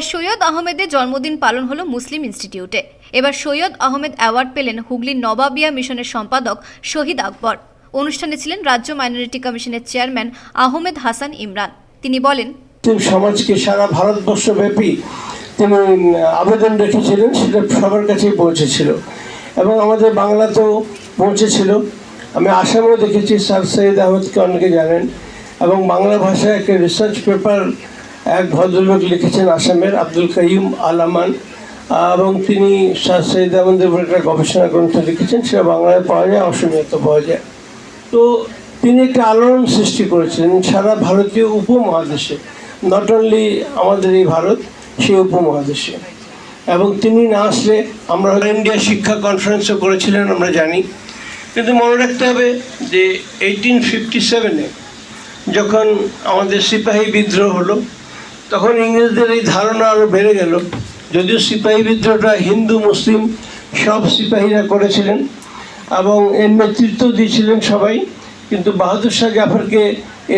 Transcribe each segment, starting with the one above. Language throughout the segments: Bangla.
তাই সৈয়দ আহমেদের জন্মদিন পালন হলো মুসলিম ইনস্টিটিউটে। এবার সৈয়দ আহমেদ অ্যাওয়ার্ড পেলেন হুগলির নবাবিয়া মিশনের সম্পাদক শহীদ আকবর। অনুষ্ঠানে ছিলেন রাজ্য মাইনরিটি কমিশনের চেয়ারম্যান আহমেদ হাসান ইমরান। তিনি বলেন সমাজকে সারা ভারতবর্ষব্যাপী তিনি আবেদন রেখেছিলেন, সেটা সবার কাছেই পৌঁছেছিল। এবং আমাদের বাংলাতেও পৌঁছেছিল। আমি আসামেও দেখেছি, স্যার সৈয়দ আহমদকে অনেকে জানেন। এবং বাংলা ভাষায় একটা রিসার্চ পেপার এক ভদ্রলোক লিখেছেন আসামের আব্দুল কাইম আলামান এবং তিনি স্যার সৈয়দ আহমদের উপর একটা গবেষণা গ্রন্থ লিখেছেন, সেটা বাংলায় পাওয়া যায় অসমীয়াতে পাওয়া যায়। তো তিনি একটা আলোড়ন সৃষ্টি করেছিলেন সারা ভারতীয় উপমহাদেশে নট অনলি আমাদের এই ভারত, সেই উপমহাদেশে। এবং তিনি না আসলে, আমরা ইন্ডিয়া শিক্ষা কনফারেন্সও করেছিলেন, আমরা জানি। কিন্তু মনে রাখতে হবে যে এইটিন ফিফটি সেভেনে যখন আমাদের সিপাহী বিদ্রোহ হলো তখন ইংরেজদের এই ধারণা আরও বেড়ে গেল। যদিও সিপাহী বিদ্রোহটা হিন্দু, মুসলিম সব সিপাহীরা করেছিলেন এবং এর নেতৃত্ব দিয়েছিলেন সবাই, কিন্তু বাহাদুর শাহ জাফরকে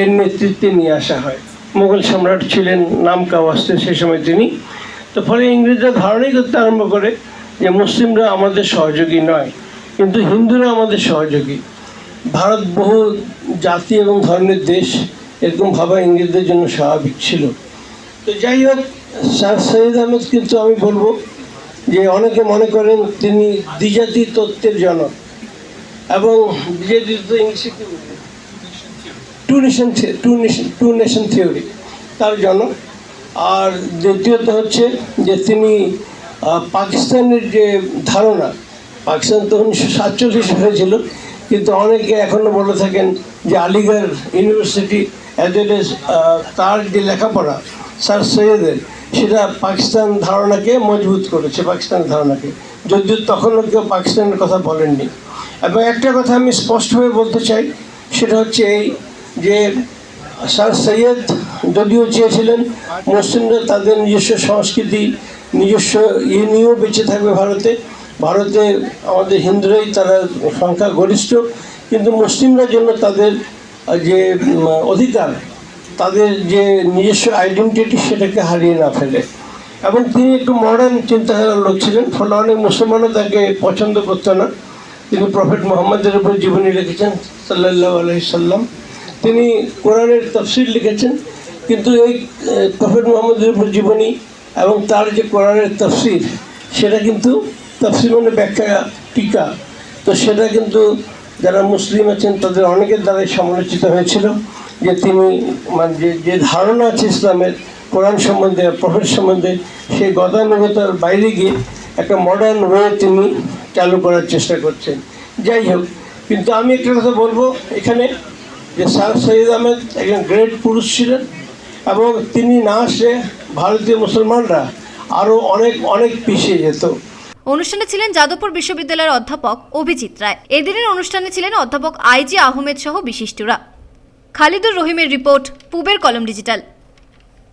এর নেতৃত্বে নিয়ে আসা হয়। মুঘল সম্রাট ছিলেন, নাম কাওয়াস্তে সে সময় তিনি। তো ফলে ইংরেজরা ধারণাই করতে আরম্ভ করে যে মুসলিমরা আমাদের সহযোগী নয়, কিন্তু হিন্দুরা আমাদের সহযোগী। ভারত বহু জাতি এবং ধর্মের দেশ, এরকম ভাবা ইংরেজদের জন্য স্বাভাবিক ছিল। তো যাই হোক সৈয়দ আহমেদ, কিন্তু আমি বলব যে অনেকে মনে করেন তিনি দ্বিজাতি তত্ত্বের জনক এবং দ্বিজাতি তত্ত্ব ইংলিশে কি two nation two nation two nation theory তার জনক। আর দ্বিতীয়ত হচ্ছে যে তিনি পাকিস্তানের যে ধারণা, পাকিস্তান তো উনিশশো সাতচল্লিশ হয়েছিল, কিন্তু অনেকে এখনও বলে থাকেন যে Aligarh university as well as তার যে লেখাপড়া স্যার সৈয়দের, সেটা পাকিস্তান ধারণাকে মজবুত করেছে, পাকিস্তান ধারণাকে। যদিও তখনও কেউ পাকিস্তানের কথা বলেননি। এবং একটা কথা আমি স্পষ্টভাবে বলতে চাই, সেটা হচ্ছে এই যে স্যার সৈয়দ যদিও চেয়েছিলেন মুসলিমরা তাদের নিজস্ব সংস্কৃতি, নিজস্ব ইয়ে নিয়েও বেঁচে থাকবে ভারতে। ভারতে আমাদের হিন্দুরাই তারা সংখ্যা গরিষ্ঠ কিন্তু মুসলিমরা জন্য তাদের যে অধিকার তাদের যে নিজস্ব আইডেন্টিটি সেটাকে হারিয়ে না ফেলে। এবং তিনি একটু মডার্ন চিন্তাধারার লোক ছিলেন, ফলে অনেক মুসলমানও তাকে পছন্দ করতো না। তিনি প্রফেট মোহাম্মদের উপর জীবনী লিখেছেন সাল্লাহ আলহিসাল্লাম তিনি কোরআনের তফসিল লিখেছেন, কিন্তু এই প্রফেট মোহাম্মদের উপর জীবনী এবং তার যে কোরআনের তফসির, সেটা কিন্তু তফসির মানে ব্যাখ্যা, টিকা। তো সেটা কিন্তু যারা মুসলিম আছেন, তাদের অনেকের দ্বারাই সমালোচিত হয়েছিল যে তিনি মানে যে যে ধারণা আছে ইসলামের, কোরআন সম্বন্ধে প্রফেট সম্বন্ধে, সেই গতানুগতার বাইরে গিয়ে একটা মডার্ন ওয়ে তিনি চালু করার চেষ্টা করছেন। যাই হোক, কিন্তু আমি একটা কথা বলব এখানে, যে স্যার সৈয়দ আহমেদ একজন গ্রেট পুরুষ ছিলেন এবং তিনি না আসলে ভারতীয় মুসলমানরা আরও অনেক অনেক পিছিয়ে যেত। অনুষ্ঠানে ছিলেন যাদবপুর বিশ্ববিদ্যালয়ের অধ্যাপক অভিজিৎ রায়। এদিনের অনুষ্ঠানে ছিলেন অধ্যাপক আইজি আহমেদ সহ বিশিষ্টরা। খালিদুর রহিমের রিপোর্ট, পুবের কলম ডিজিটাল।